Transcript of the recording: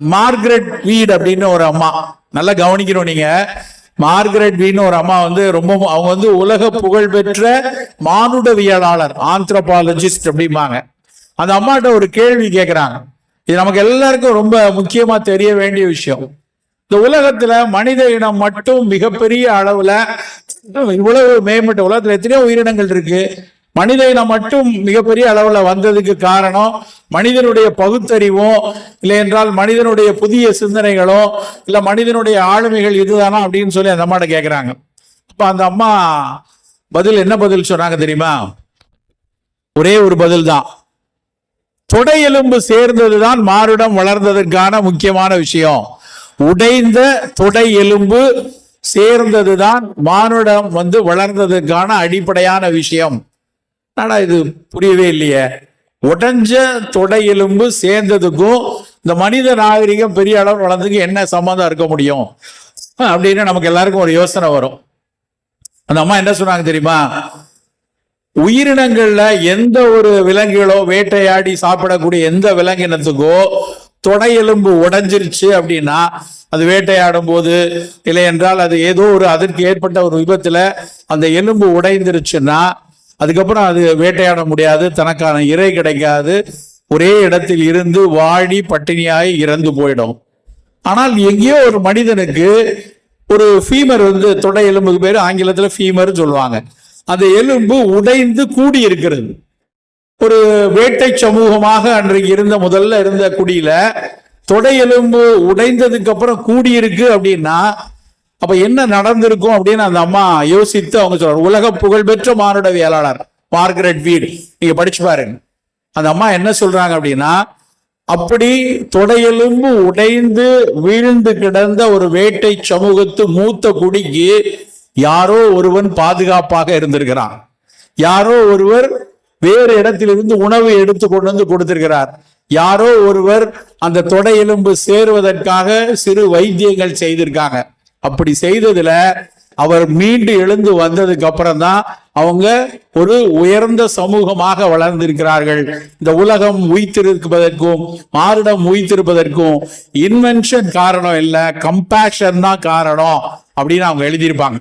Margaret வீட் அப்படின்னு ஒரு அம்மா. நல்லா கவனிக்கணும் நீங்க. மார்கரெட் வீன்னு ஒரு அம்மா வந்து ரொம்ப அவங்க வந்து உலக புகழ் பெற்ற மானுடவியலாளர் ஆந்த்ரோபாலஜிஸ்ட் அப்படிம்பாங்க. அந்த அம்மாட்ட ஒரு கேள்வி கேட்குறாங்க இது நமக்கு எல்லாருக்கும் ரொம்ப முக்கியமா தெரிய வேண்டிய விஷயம். இந்த உலகத்துல மனித இனம் மட்டும் மிகப்பெரிய அளவுல இவ்வளவு மேம்பட்ட உலகத்துல எத்தனையோ உயிரினங்கள் இருக்கு. மனித இனம் மட்டும் மிகப்பெரிய அளவில் வந்ததுக்கு காரணம் மனிதனுடைய பகுத்தறிவோ இல்லை என்றால் மனிதனுடைய புதிய சிந்தனைகளோ இல்லை மனிதனுடைய ஆளுமைகள் இதுதானா அப்படின்னு சொல்லி அந்த அம்மாட்ட கேட்குறாங்க இப்போ அந்த அம்மா பதில் என்ன பதில் சொன்னாங்க தெரியுமா? ஒரே ஒரு பதில் தான். தொடை எலும்பு சேர்ந்ததுதான் மானுடம் வளர்ந்ததற்கான முக்கியமான விஷயம். உடைந்த தொடை எலும்பு சேர்ந்ததுதான் மானுடம் வந்து வளர்ந்ததுக்கான அடிப்படையான விஷயம். ஆனா இது? புரியவே இல்லையே. உடஞ்ச தொடை எலும்பு சேர்ந்ததுக்கும் இந்த மனித நாகரிகம் பெரிய அளவு வளர்ந்ததுக்கு என்ன சம்மந்தம் இருக்க முடியும்? அப்படின்னு நமக்கு எல்லாருக்கும் ஒரு யோசனை வரும். அந்த அம்மா என்ன சொன்னாங்க தெரியுமா? உயிரினங்கள்ல எந்த ஒரு விலங்குகளோ வேட்டையாடி சாப்பிடக்கூடிய எந்த விலங்கினத்துக்கோ தொடை எலும்பு உடஞ்சிருச்சு அப்படின்னா அது வேட்டையாடும் போது இல்லை என்றால் அது ஏதோ ஒரு அதற்கு ஏற்பட்ட ஒரு விபத்துல அந்த எலும்பு உடைந்துருச்சுன்னா அதுக்கப்புறம் அது வேட்டையாட முடியாது தனக்கான இறை கிடைக்காது. ஒரே இடத்தில் இருந்து வாடி பட்டினியாய் இறந்து போயிடும். ஆனால் எங்கேயோ ஒரு மனிதனுக்கு ஒரு ஃபீமர் வந்து தொடை எலும்புக்கு பேர் ஆங்கிலத்தில் ஃபீமர் சொல்லுவாங்க. அந்த எலும்பு உடைந்து கூடி இருக்கிறது ஒரு வேட்டை சமூகமாக அன்றைக்கு இருந்த முதல்ல இருந்த குடியில தொடை எலும்பு உடைந்ததுக்கு அப்புறம் கூடியிருக்கு அப்படின்னா அப்ப என்ன நடந்திருக்கும் அப்படின்னு அந்த அம்மா யோசித்து அவங்க சொல்றாங்க உலக புகழ்பெற்ற மானுடவியலாளர் மார்கரெட் வீட். நீங்க படிச்சு பாருங்க. அந்த அம்மா என்ன சொல்றாங்க அப்படின்னா அப்படி தொடையெலும்பு உடைந்து வீழ்ந்து கிடந்த ஒரு வேட்டை சமூகத்து மூத்த குடிக்கு யாரோ ஒருவன் பாதுகாப்பாக இருந்திருக்கிறான். யாரோ ஒருவர் வேறு இடத்திலிருந்து உணவு எடுத்து கொண்டு வந்து கொடுத்திருக்கிறார். யாரோ ஒருவர் அந்த தொடையெலும்பு சேருவதற்காக சிறு வைத்தியங்கள் செய்திருக்காங்க. அப்படி செய்ததுல அவர் மீண்டு எழுந்து வந்ததுக்கு அப்புறம் தான் அவங்க ஒரு உயர்ந்த சமூகமாக வளர்ந்திருக்கிறார்கள். இந்த உலகம் உயித்திருப்பதற்கும் மாறிடம் உயித்திருப்பதற்கும் இன்வென்ஷன் காரணம் இல்ல கம்பேஷன் தான் காரணம் அப்படின்னு அவங்க எழுதியிருப்பாங்க.